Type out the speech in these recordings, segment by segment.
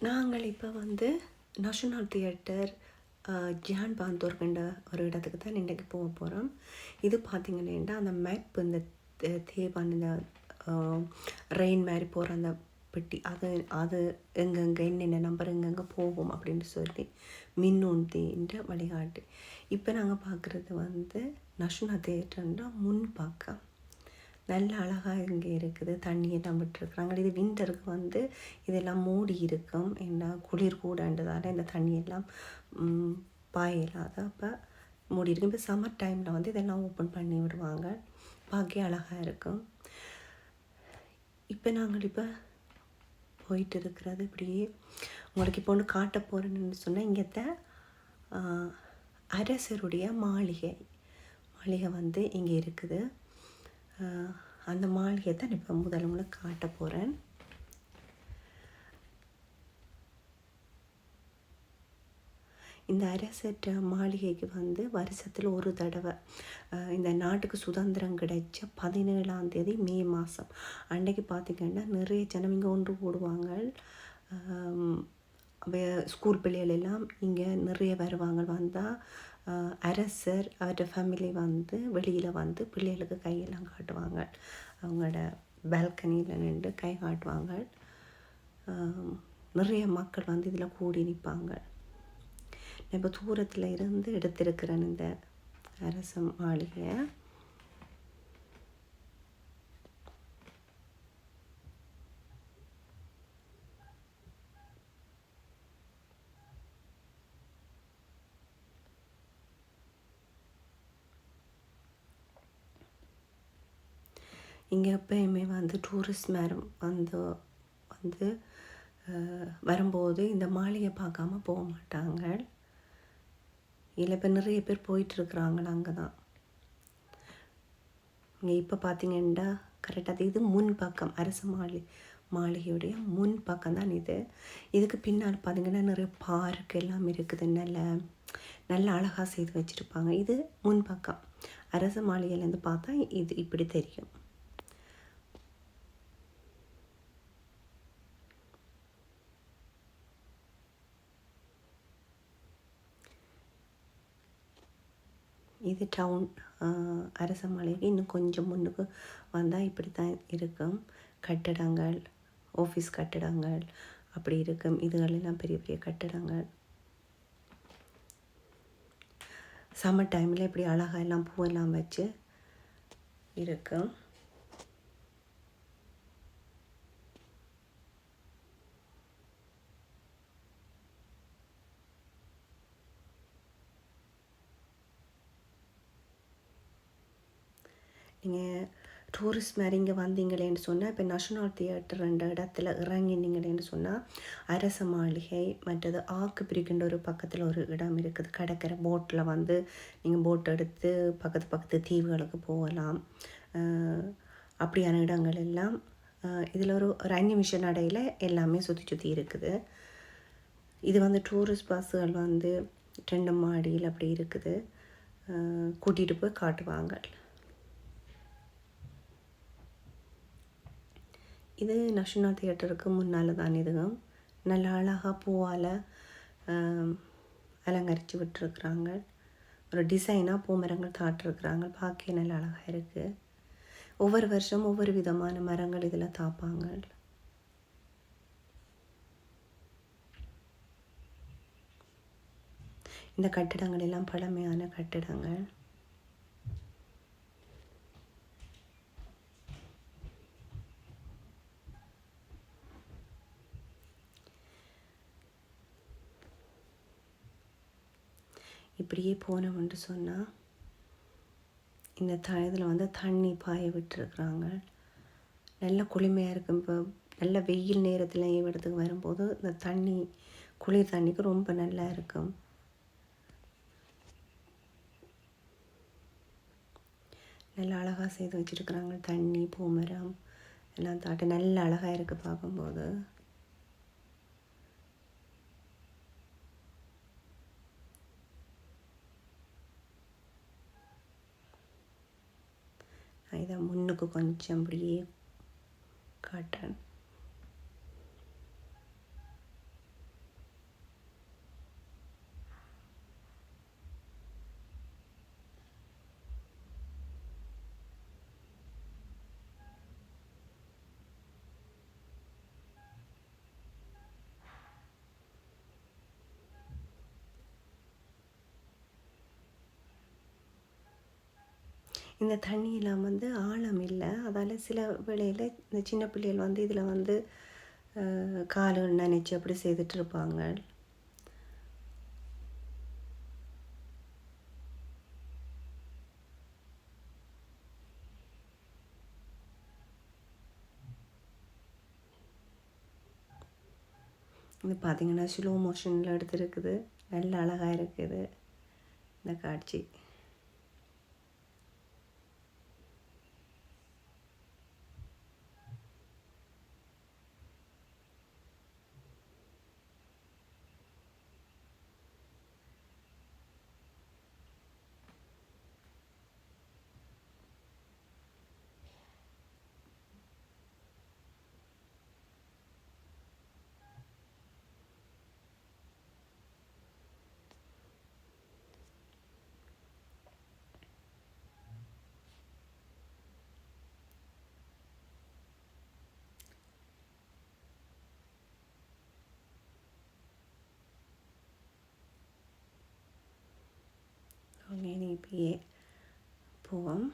நாங்கள் இப்போ வந்து நேஷனல் தியேட்டர் ஜான் பாந்தோர்கண்ட ஒரு இடத்துக்கு தான் இன்றைக்கு போக போகிறோம் இது பார்த்திங்கன்னா அந்த மேப் இந்த தே- தேவான் இந்த ரெயின் மாதிரி போகிற அந்த பெட்டி அது அது எங்கெங்கே என்னென்ன நம்பர் எங்கெங்கே போகும் அப்படின்னு சொல்லி மின்னோந்தின்ற வழிகாட்டு. இப்போ நாங்கள் பார்க்குறது வந்து நேஷனல் தியேட்டர்ன்ற முன் பக்கம் நல்ல அழகாக இங்கே இருக்குது தண்ணியெல்லாம் விட்டுருக்குறாங்க. இது விண்டருக்கு வந்து இதெல்லாம் மூடி இருக்கும். என்ன குளிர் கூடன்றதால இந்த தண்ணியெல்லாம் பாயலாத அப்போ மூடி இருக்கும் இப்போ சம்மர் டைமில் வந்து இதெல்லாம் ஓப்பன் பண்ணி விடுவாங்க. பார்க்க அழகாக இருக்கும். இப்போ நாங்கள் இப்போ போயிட்டு இருக்கிறது இப்படியே உங்களுக்கு இப்போ ஒன்று காட்ட போகிறேன்னு சொன்னால் இங்கத்த அரசருடைய மாளிகை மாளிகை வந்து இங்கே இருக்குது. அந்த மாளிகை தான் இப்போ முதல்ல உங்களுக்கு காட்ட போகிறேன் இந்த அரசற்ற மாளிகைக்கு வந்து வருஷத்தில் ஒரு தடவை இந்த நாட்டுக்கு சுதந்திரம் கிடைச்ச பதினேழாம் தேதி மே மாதம் அன்னைக்கு பார்த்திங்கன்னா நிறைய ஜனம் இங்கே ஒன்று கூடுவாங்க ஸ்கூல் பிள்ளைகள் எல்லாம் இங்கே நிறைய வருவாங்க. வந்தால் அரசர் அவரோட ஃபேமிலி வந்து வெளியில் வந்து பிள்ளைகளுக்கு கையெல்லாம் காட்டுவாங்க. அவங்களோட பால்கனியில் நின்று கை காட்டுவாங்க. நிறைய மக்கள் வந்து இதில் கூடி நிற்பாங்க. நான் இப்போ தூரத்தில் இருந்து எடுத்திருக்கிறேன் இந்த அரச மாளிகையை இங்கே எப்பயுமே வந்து டூரிஸ்ட் மேரம் வந்து வந்து வரும்போது இந்த மாளிகை பார்க்காம போக மாட்டாங்க. இல்லை இப்போ நிறைய பேர் போயிட்டுருக்குறாங்களா அங்கே தான் இங்கே இப்போ பார்த்தீங்கன்னா கரெக்டாக இது முன் பக்கம் அரசு மாளி மாளிகையுடைய முன் பக்கம் தான் இது. இதுக்கு பின்னால் பார்த்தீங்கன்னா நிறைய பார்க் எல்லாம் இருக்குது. நல்ல நல்ல அழகாக செய்து வச்சுருப்பாங்க. இது முன் பக்கம். அரசு மாளிகையிலேருந்து பார்த்தா இது இப்படி தெரியும். இது டவுன் அரச மலைக்கு இன்னும் கொஞ்சம் முன்னுக்கு வந்தால் இப்படி தான் இருக்கும். கட்டடங்கள் ஆஃபீஸ் கட்டடங்கள் அப்படி இருக்கும். இதுகளெல்லாம் பெரிய பெரிய கட்டடங்கள். சம்மர் டைமில் இப்படி அழகாக எல்லாம் பூவெல்லாம் வச்சு இருக்கும் நீங்கள் டூரிஸ்ட் மாதிரி இங்கே வந்தீங்களேன்னு சொன்னால் இப்போ நேஷனல் தியேட்டர் ரெண்டு இடத்துல இறங்கினீங்களேன்னு சொன்னால் அரச மாளிகை மற்றது ஆக்கு பிரிக்கின்ற ஒரு பக்கத்தில் ஒரு இடம் இருக்குது. கடற்கரை போட்டில் வந்து நீங்கள் போட் எடுத்து பக்கத்து பக்கத்து தீவுகளுக்கு போகலாம். அப்படியான இடங்கள் எல்லாம் இதில் ஒரு ஒரு அஞ்சு நிமிஷம் நடையில் எல்லாமே சுற்றி சுற்றி இருக்குது. இது வந்து டூரிஸ்ட் பஸ்ஸுகள் வந்து ரெண்டு மாடியில் அப்படி இருக்குது. கூட்டிகிட்டு போய் காட்டுவாங்க. இது நஷ்னா தியேட்டருக்கு முன்னால் தான் இதுவும் நல்ல அழகாக பூவால் அலங்கரித்து விட்டுருக்குறாங்க. ஒரு டிசைனாக பூ மரங்கள் தாட்டிருக்கிறாங்க. பார்க்க நல்ல அழகாக இருக்குது ஒவ்வொரு வருஷம் ஒவ்வொரு விதமான மரங்கள் இதில் தாப்பாங்க. இந்த கட்டிடங்கள் எல்லாம் பழமையான கட்டிடங்கள். இப்படியே போனவன்ட்டு சொன்னால் இந்த த இதில் வந்து தண்ணி பாய விட்டுருக்குறாங்க. நல்ல குளிமையாக இருக்கும். இப்போ நல்ல வெயில் நேரத்தில் இடத்துக்கு வரும்போது இந்த தண்ணி குளிர் தண்ணிக்கு ரொம்ப நல்லா இருக்கும். நல்லா அழகாக செய்து வச்சுருக்குறாங்க. தண்ணி பூமரம் எல்லாம் தாட்டி நல்ல அழகாக இருக்குது பார்க்கும்போது. இதை முன்னுக்கு கொஞ்சம் அப்படியே காட்டுறேன். இந்த தண்ணியெல்லாம் வந்து ஆழம் இல்லை. அதால் சில வேளையில் இந்த சின்ன பிள்ளைகள் வந்து இதில் வந்து அஹ், நினச்சி அப்படி செய்துட்டு இருப்பாங்க. இது பார்த்தீங்கன்னா ஸ்லோ மோஷனில் எடுத்துருக்குது. நல்ல அழகாக இருக்குது. இந்த காட்சி. 예, 보험.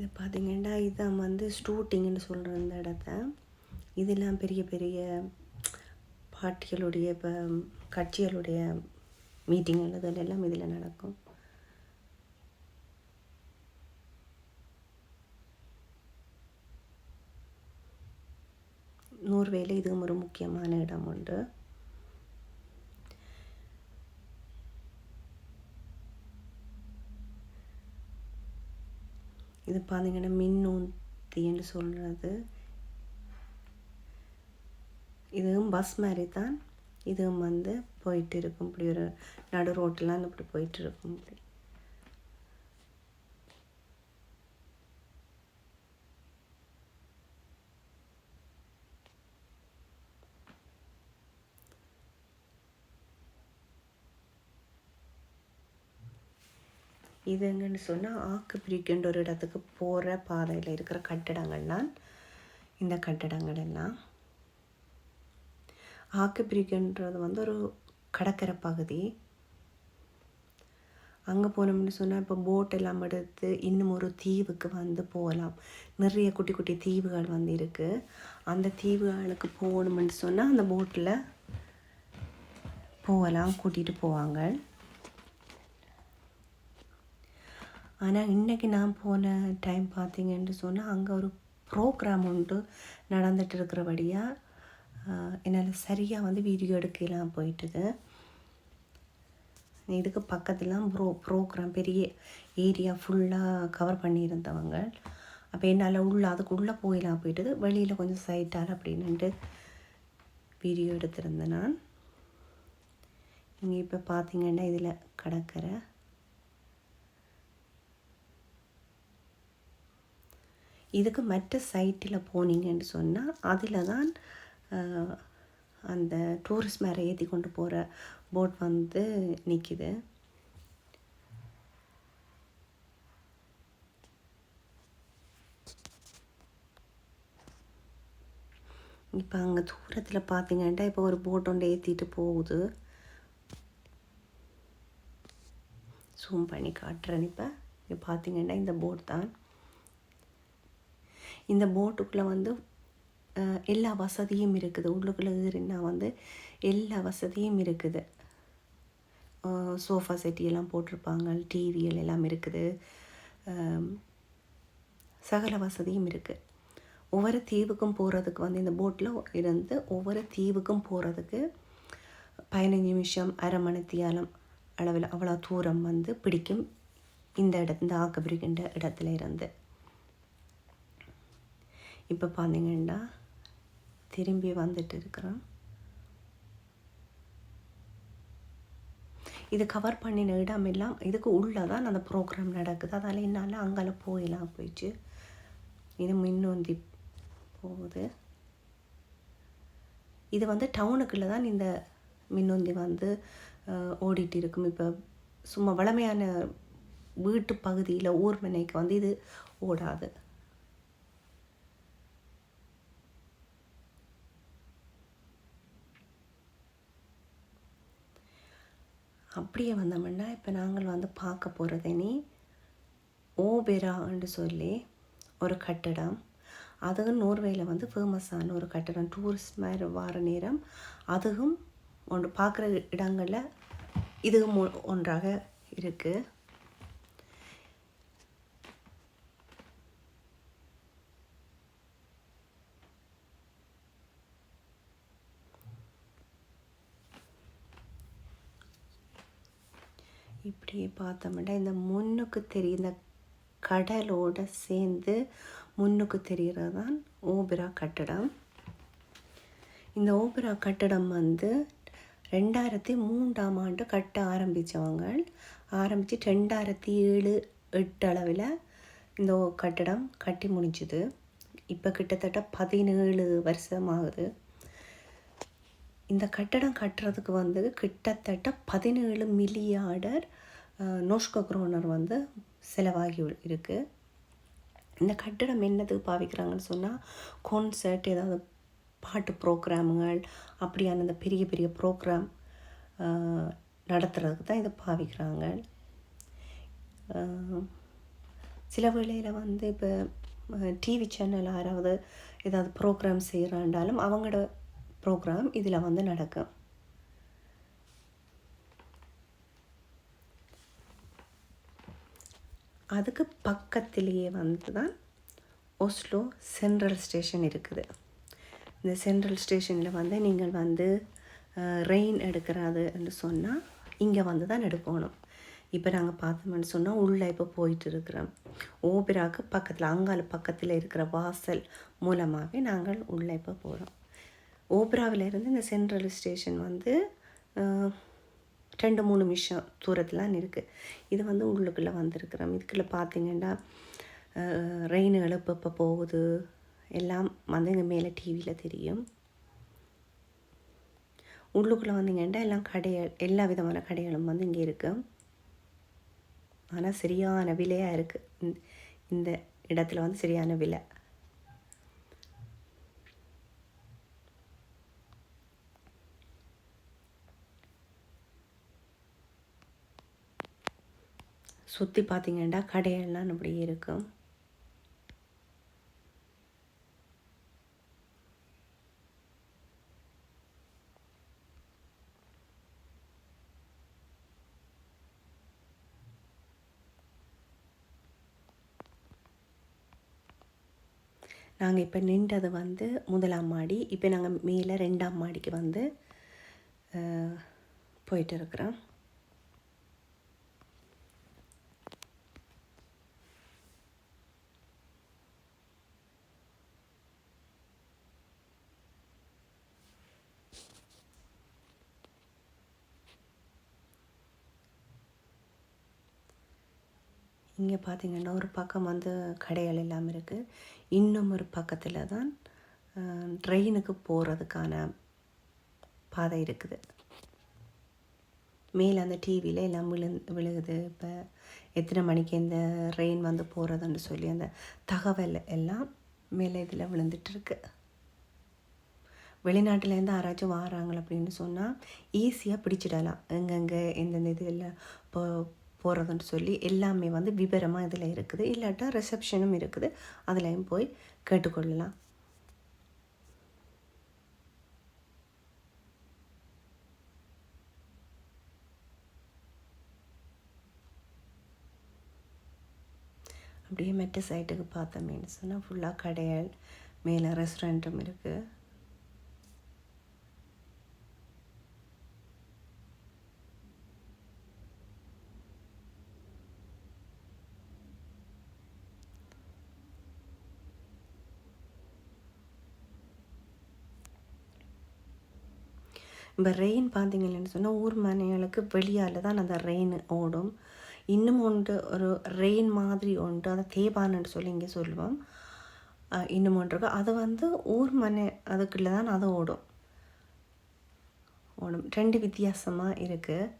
இது பார்த்தீங்கன்னா இதான் வந்து ஸ்டூட்டிங்னு சொல்கிற இந்த இடத்த. இதெல்லாம் பெரிய பெரிய பார்ட்டிகளுடைய இப்போ கட்சிகளுடைய மீட்டிங் இதெல்லாம் இதில் நடக்கும். நோர்வேல இதுவும் ஒரு முக்கியமான இடம் உண்டு இது பார்த்தீங்கன்னா மின்னூந்தின்னு சொல்கிறது இதுவும் பஸ் மாதிரி தான் இதுவும் வந்து போயிட்டு இருக்கும். இப்படி ஒரு நடு ரோட்டெலாம் இப்படி போயிட்டு இருக்கும். இப்படி இது எங்கன்னு சொன்னால் ஆக்கு பிரிக்கின்ற ஒரு இடத்துக்கு போகிற பாதையில் இருக்கிற கட்டடங்கள் தான் இந்த கட்டடங்கள் எல்லாம். ஆக்கு பிரிக்கின்றது வந்து ஒரு கடற்கரை பகுதி. அங்கே போனோம்னு சொன்னால் இப்போ போட் எல்லாம் எடுத்து இன்னும் ஒரு தீவுக்கு வந்து போகலாம். நிறைய குட்டி குட்டி தீவுகள் வந்து இருக்குது அந்த தீவுகளுக்கு போகணும்னு சொன்னால் அந்த போட்டில் போகலாம் கூட்டிகிட்டு போவாங்க. ஆனால் இன்றைக்கி நான் போன டைம் பார்த்தீங்கன்னு சொன்னால் அங்கே ஒரு ப்ரோக்ராம் ஒன்று நடந்துட்டு இருக்கிறபடியாக என்னால் சரியாக வந்து வீடியோ எடுக்கலாம் போயிட்டுது. இதுக்கு பக்கத்துலாம் ப்ரோ ப்ரோக்ராம் பெரிய ஏரியா ஃபுல்லாக கவர் பண்ணியிருந்தவங்க. அப்போ என்னால் உள்ள அதுக்குள்ளே போயிடலாம் போயிட்டுது. வெளியில் கொஞ்சம் சைட்டால் அப்படின்னுட்டு வீடியோ எடுத்திருந்தேன் நான். இங்கே இப்போ பார்த்தீங்கன்னா இதில் கடற்கரை. இதுக்கு மற்ற சைட்டில் போனீங்கன்னு சொன்னால் அதில் தான் அந்த டூரிஸ்ட் மேலே ஏற்றி கொண்டு போகிற போட் வந்து நிற்கிது இப்போ அங்கே தூரத்தில் பார்த்தீங்கன்னா இப்போ ஒரு போட் ஒன்று ஏற்றிட்டு போகுது. ஜூம் பண்ணி காட்டுறேன் இப்போ. இப்போ பார்த்தீங்கன்னா இந்த போட் தான். இந்த போட்டுக்குள்ளே வந்து எல்லா வசதியும் இருக்குது. உள்ளுக்குள்ளே இருந்தால் வந்து எல்லா வசதியும் இருக்குது. சோஃபா செட்டியெல்லாம் போட்டிருப்பாங்க. டிவிகள் எல்லாம் இருக்குது. சகல வசதியும் இருக்குது ஒவ்வொரு தீவுக்கும் போகிறதுக்கு வந்து இந்த போட்டில் இருந்து ஒவ்வொரு தீவுக்கும் போகிறதுக்கு பதினஞ்சு நிமிஷம் அரை மணித்தியாலம் அளவில் அவ்வளோ தூரம் வந்து பிடிக்கும். இந்த இட இந்த ஆக்கபிரிக்கின்ற இடத்துல இருந்து. இப்போ பார்த்தீங்கன்னா திரும்பி வந்துட்டு இருக்கிறோம். இது கவர் பண்ணின இடம் எல்லாம் இதுக்கு உள்ளே தான் அந்த ப்ரோக்ராம் நடக்குது. அதால் என்னால் அங்கால போயிடலாம் போயிடுச்சு. இது மின்னோந்தி போகுது. இது வந்து டவுனுக்குள்ளே தான் இந்த மின்னுந்தி வந்து ஓடிட்டு இருக்கும். இப்போ சும்மா வளமையான வீட்டு பகுதியில் ஊர்மனைக்கு வந்து இது ஓடாது. அப்படியே வந்தோம்னா இப்போ நாங்கள் வந்து பார்க்க போகிறது நீ ஓபெரான்னு சொல்லி ஒரு கட்டிடம். அதுவும் நோர்வேயில் வந்து ஃபேமஸான ஒரு கட்டிடம். டூரிஸ்ட் மாதிரி வார நேரம். அதுவும் ஒன்று பார்க்குற இடங்களில் இதுவும் ஒ- ஒன்றாக இருக்குது இப்படியே பார்த்தோம்னா இந்த முன்னுக்கு தெரியுற கடலோடு சேர்ந்து முன்னுக்கு தெரிகிறது தான் ஓபரா கட்டடம். இந்த ஓபரா கட்டடம் வந்து ரெண்டாயிரத்தி மூன்றாம் ஆண்டு கட்ட ஆரம்பித்தவங்க. ஆரம்பித்து ரெண்டாயிரத்தி ஏழு எட்டு அளவில் இந்த கட்டடம் கட்டி முடிஞ்சுது. இப்போ கிட்டத்தட்ட பதினேழு வருஷம் ஆகுது. இந்த கட்டடம் கட்டுறதுக்கு வந்து கிட்டத்தட்ட பதினேழு மில்லியார்டர் நோஷ்கோ குரோனர் வந்து செலவாகி இருக்குது இந்த கட்டடம் என்னதுக்கு பாவிக்கிறாங்கன்னு சொன்னால் கான்சர்ட் ஏதாவது பாட்டு ப்ரோக்ராமுகள் அப்படியான அந்த பெரிய பெரிய ப்ரோக்ராம் நடத்துறதுக்கு தான் இதை பாவிக்கிறாங்க. சில வேளையில் வந்து இப்போ டிவி சேனல் யாராவது ஏதாவது ப்ரோக்ராம் செய்கிறாண்டாலும் அவங்களோட ப்ரோக்ராம் இதில் வந்து நடக்கும். அதுக்கு பக்கத்திலேயே வந்து தான் ஒஸ்லோ சென்ட்ரல் ஸ்டேஷன் இருக்குது. இந்த சென்ட்ரல் ஸ்டேஷனில் வந்து நீங்கள் வந்து ரெயின் எடுக்கிறாதுன்னு சொன்னால் இங்கே வந்து தான் எடுக்கணும். இப்போ நாங்கள் பார்த்தோம்னு சொன்னால் உள்ளே இப்போ போயிட்டு இருக்கிறோம். ஓபெராக்கு பக்கத்தில் அங்கால பக்கத்தில் இருக்கிற வாசல் மூலமாகவே நாங்கள் உள்ளே இப்போ போகிறோம் ஓப்ராவிலேருந்து இந்த சென்ட்ரல் ஸ்டேஷன் வந்து ரெண்டு மூணு நிமிஷம் தூரத்தில் இருக்குது இது வந்து உள்ளுக்குள்ளே வந்திருக்கிறோம் இதுக்குள்ளே பார்த்தீங்கன்னா ரெயின் எழுப்பு இப்போ போகுது எல்லாம் வந்து இங்கே மேலே டிவியில் தெரியும். உள்ளுக்குள்ளே வந்தீங்கன்னா எல்லாம் கடைகள் எல்லா விதமான கடைகளும் வந்து இங்கே இருக்குது ஆனால் சரியான விலையாக இருக்குது இந்த இடத்துல வந்து சரியான விலை. சுற்றி பார்த்தீங்கன்னா கடையெல்லாம் இப்படி இருக்கும். நாங்கள் இப்போ நின்றது வந்து முதலாம் மாடி இப்போ நாங்கள் மேலே ரெண்டாம் மாடிக்கு வந்து போயிட்டு இருக்கிறோம். இங்கே பார்த்தீங்கன்னா ஒரு பக்கம் வந்து கடைகள் எல்லாம் இருக்குது இன்னும் ஒரு பக்கத்தில் தான் ட்ரெயினுக்கு போகிறதுக்கான பாதை இருக்குது. மேலே அந்த டிவியில் எல்லாம் விழு விழுகுது. இப்போ எத்தனை மணிக்கு இந்த ரெயின் வந்து போகிறதுன்னு சொல்லி அந்த தகவல் எல்லாம் மேலே இதில் விழுந்துட்டுருக்கு வெளிநாட்டிலேருந்து யாராச்சும் வாராங்க அப்படின்னு சொன்னால் ஈஸியாக பிடிச்சிடலாம். எங்கெங்கே எந்தெந்த இதில் இப்போ போகிறதுன்னு சொல்லி எல்லாமே வந்து விவரமாக இதில் இருக்குது. இல்லாட்டா ரிசப்ஷனும் இருக்குது. அதுலேயும் போய் கேட்டுக்கொள்ளலாம். அப்படியே மெட்ட சைட்டுக்கு பார்த்தோமேன்னு சொன்னால் ஃபுல்லாக கடைகள் மேலே ரெஸ்டாரண்ட்டும் இருக்குது இப்போ ரெயின் பார்த்தீங்கன்னு சொன்னால் ஊர் மனைகளுக்கு வெளியால் தான் அந்த ரெயின் ஓடும். இன்னும் ஒன்று ஒரு ரெயின் மாதிரி உண்டு அதை தேபான்னு சொல்லி இங்கே சொல்லுவோம். இன்னும் ஒன்று இருக்கும் அது வந்து ஊர் மனை அதுக்குள்ளே தான் அது ஓடும். ஓடும். ரெண்டு வித்தியாசமாக இருக்குது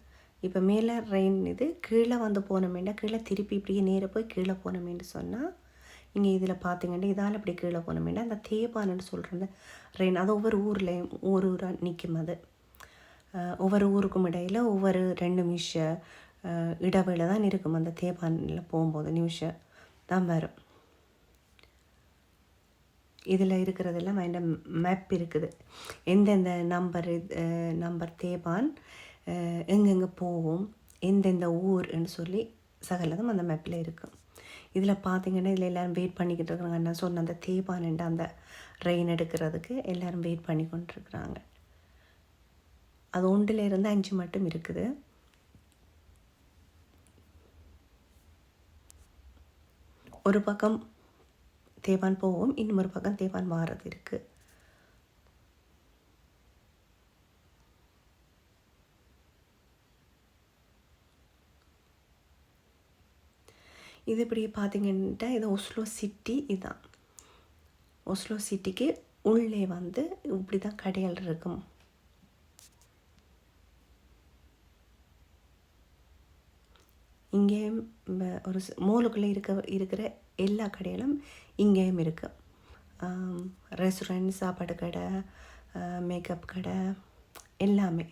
இப்போ மேலே ரெயின் இது கீழே வந்து போனோமேண்டா கீழே திருப்பி இப்படியே நேராக போய் கீழே போனோமேன்னு சொன்னால் இங்கே இதில் பார்த்தீங்கன்னா இதால் இப்படி கீழே போனோமேண்டா அந்த தேபான்னு சொல்கிறது ரெயின் அது ஒவ்வொரு ஊர்லேயும் ஊர் ஊராக நிற்கும் அது. ஒவ்வொரு ஊருக்கும் இடையில் ஒவ்வொரு ரெண்டு நிமிஷம் இடவேளை தான் இருக்கும். அந்த தேபானில் போகும்போது நிமிஷம் தான் வரும். இதில் இருக்கிறதெல்லாம் அதில் மேப் இருக்குது. எந்தெந்த நம்பர் நம்பர் தேபான் எங்கெங்கே போகும் எந்தெந்த ஊர்ன்னு சொல்லி சகலதும் அந்த மேப்பில் இருக்கும். இதில் பார்த்தீங்கன்னா இதில் எல்லோரும் வெயிட் பண்ணிக்கிட்டு இருக்கிறாங்க. நான் சொன்ன அந்த தேபான்ட்டு அந்த ரெயின் எடுக்கிறதுக்கு எல்லோரும் வெயிட் பண்ணி கொண்டிருக்கிறாங்க அது ஒன்றிலிருந்து அஞ்சு மட்டும் இருக்குது. ஒரு பக்கம் தேவான் போவோம் இன்னொரு பக்கம் தேவான் வாரது இருக்குது இது இப்படி பார்த்தீங்கன்னா இது ஒஸ்லோ சிட்டி இதுதான் ஒஸ்லோ சிட்டிக்கு உள்ளே வந்து இப்படி தான் கடைகள் இருக்கும். இங்கேயும் ஒரு மோலுக்குள்ளே இருக்க இருக்கிற எல்லா கடைகளும் இங்கேயும் இருக்குது ரெஸ்டாரண்ட் சாப்பாடு கடை மேக்கப் கடை எல்லாமே.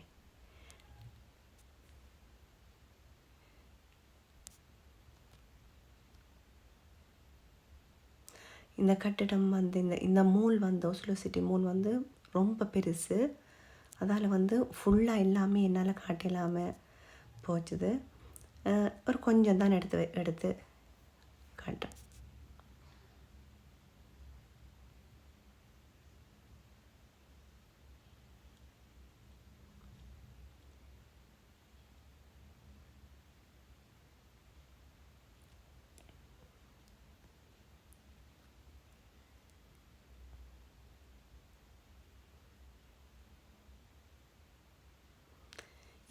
இந்த கட்டிடம் வந்து இந்த இந்த மூல் வந்து ஒஸ்லோ சிட்டி மூல் வந்து ரொம்ப பெருசு. அதால் வந்து ஃபுல்லாக எல்லாமே என்னால் காட்டலாமல் போச்சுது. ஒரு கொஞ்சம் தான் எடுத்து எடுத்து காட்டுறேன்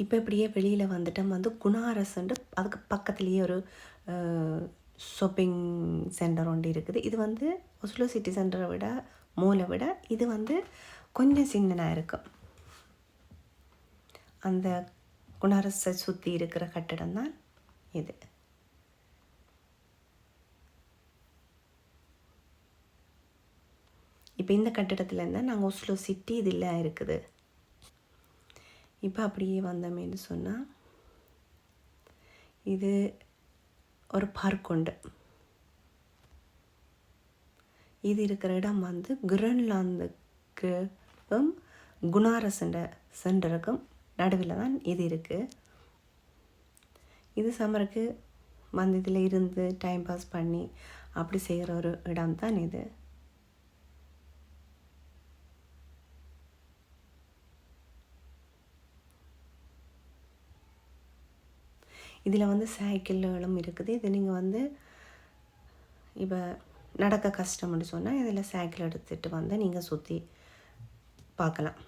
இப்போ இப்படியே வெளியில் வந்துட்டோம் வந்து குணாரசுன்ட்டு அதுக்கு பக்கத்துலேயே ஒரு ஷாப்பிங் சென்டர் ஒன்று இருக்குது. இது வந்து ஒஸ்லோ சிட்டி சென்டரை விட மூலை விட இது வந்து கொஞ்சம் சின்னதாக இருக்கும் அந்த குணாரஸை சுற்றி இருக்கிற கட்டடம் தான் இது. இப்போ இந்த கட்டிடத்துலேருந்து நாங்கள் ஒஸ்லோ சிட்டி இதில் இருக்குது. இப்போ அப்படியே வந்தமேன்னு சொன்னால் இது ஒரு பார்க் உண்டு இது இருக்கிற இடம் வந்து கிரன்லாந்துக்கும் குணாரசண்ட சென்டருக்கும் நடுவில் தான் இது இருக்குது இது சம்மருக்கு வந்து இதில் இருந்து டைம் பாஸ் பண்ணி அப்படி செய்கிற ஒரு இடம் தான் இது. இதில் வந்து சைக்கிள்களும் இருக்குது. இது நீங்கள் வந்து இப்போ நடக்க கஷ்டம்னு சொன்னால் இதில் சைக்கிள் எடுத்துகிட்டு வந்து நீங்கள் சுற்றி பார்க்கலாம்.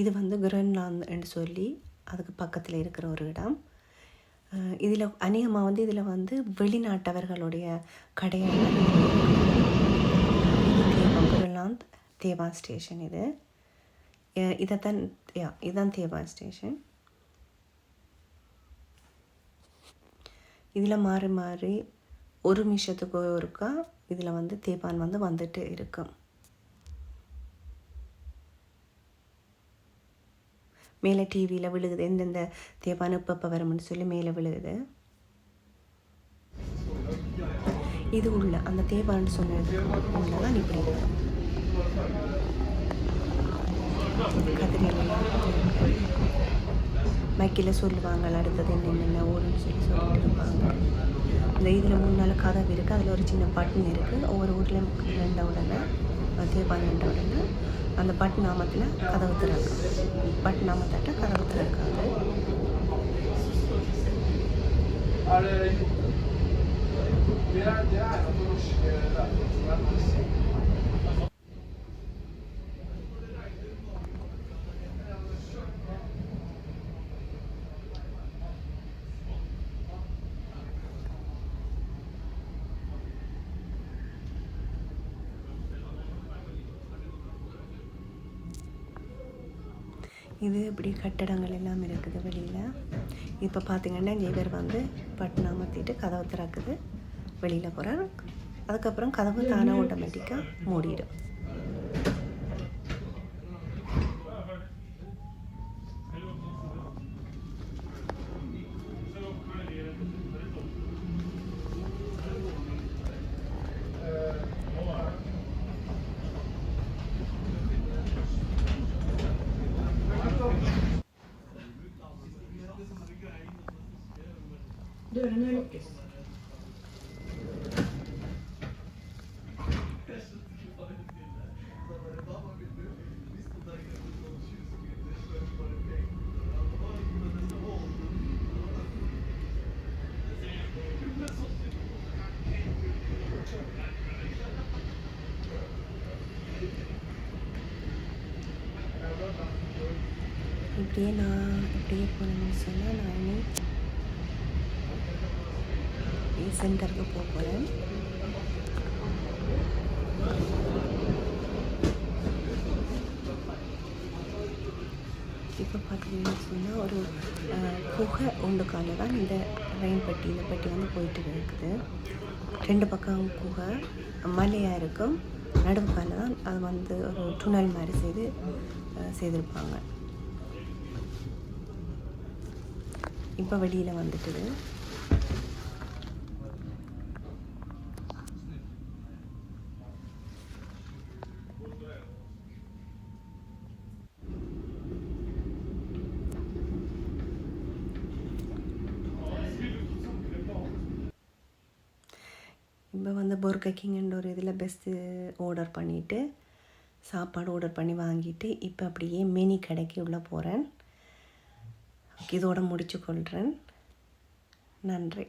இது வந்து கிரன்லாந்துன்னு சொல்லி அதுக்கு பக்கத்தில் இருக்கிற ஒரு இடம். இதில் அநேகமாக வந்து இதில் வந்து வெளிநாட்டவர்களுடைய கடையெல்லாம் தேவம் தேவா ஸ்டேஷன் இது. இதைத்தான் யா இதுதான் தேவா ஸ்டேஷன் இதில் மாறி மாறி ஒரு நிமிஷத்துக்கு ஒருக்கா இதில் வந்து தேபான் வந்து வந்துட்டு இருக்கும் மேலே டிவியில் விழுகுது. எந்தெந்த தேபான் எப்பப்போ வரும்னு சொல்லி மேலே விழுகுது. இது உள்ள அந்த தேபான்னு சொன்னது உள்ளதான் இப்படி இருக்கும் கதிரியெல்லாம் மைக்கில் சொல்லுவாங்க அடுத்தது என்னென்ன ஊருன்னு சொல்லி சொல்லிட்டு இருப்பாங்க. இந்த இதில் மூணு நாள் கதவு இருக்குது அதில் ஒரு சின்ன பட்டன் இருக்குது ஒவ்வொரு ஊர்லேயும் ரெண்ட உடனே தேபான் ரெண்ட உடனே அந்த பட் நாமத்தில் கதவு திறக்கும் பட் நாமத்தாட்ட கதவு திறக்காது Di là, di là non இது இப்படி கட்டடங்கள் எல்லாம் இருக்குது வெளியில். இப்போ பார்த்தீங்கன்னா இவர் வந்து பட்டன் மாற்றிட்டு கதவை திறக்குது. வெளியில் போகிறார் அதுக்கப்புறம் கதவு தானே ஆட்டோமேட்டிக்காக மூடிடும். இப்படியே நான் இப்படியே போனேன்னு சொன்னால் நான் இனி சென்டருக்கு போக போகிறேன் இப்போ பார்த்தீங்கன்னு சொன்னால் ஒரு புகை குகை ஒன்றுக்கால தான் இந்த ரயில் பட்டி இந்த பட்டி வந்து போயிட்டு இருக்குது. ரெண்டு பக்கம் குகை மலையாக இருக்கும். நடுவுக்கால தான் அது வந்து ஒரு துணல் மாதிரி செய்து செய்திருப்பாங்க. இப்போ வெளியில் வந்துட்டுது. இப்போ வந்து பர்கர் ஒரு இதில் பெஸ்ட்டு ஆர்டர் பண்ணிவிட்டு சாப்பாடு ஆர்டர் பண்ணி வாங்கிட்டு இப்போ அப்படியே மினி கடைக்கு உள்ளே போகிறேன் இதோடு முடிச்சு கொள்கிறேன் நன்றி.